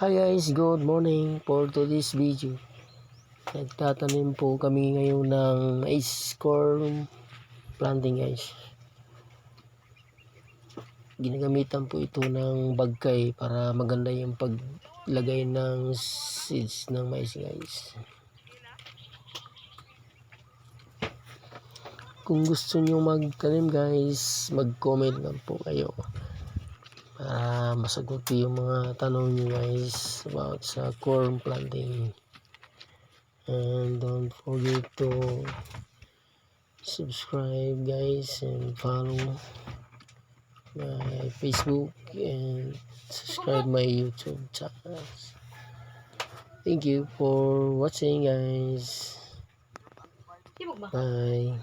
Hi guys, good morning for today's video. Nagtatanim po kami ngayon ng ice corn planting guys. Ginagamitan po ito ng bagkay para maganda yung paglagay ng seeds ng mais guys. Kung gusto nyo magtanim guys, mag-comment lang po kayo para masagot ko yung mga tanong nyo guys about sa corn planting. And don't forget to subscribe guys and follow my facebook and subscribe my youtube channel thank you for watching guys. Bye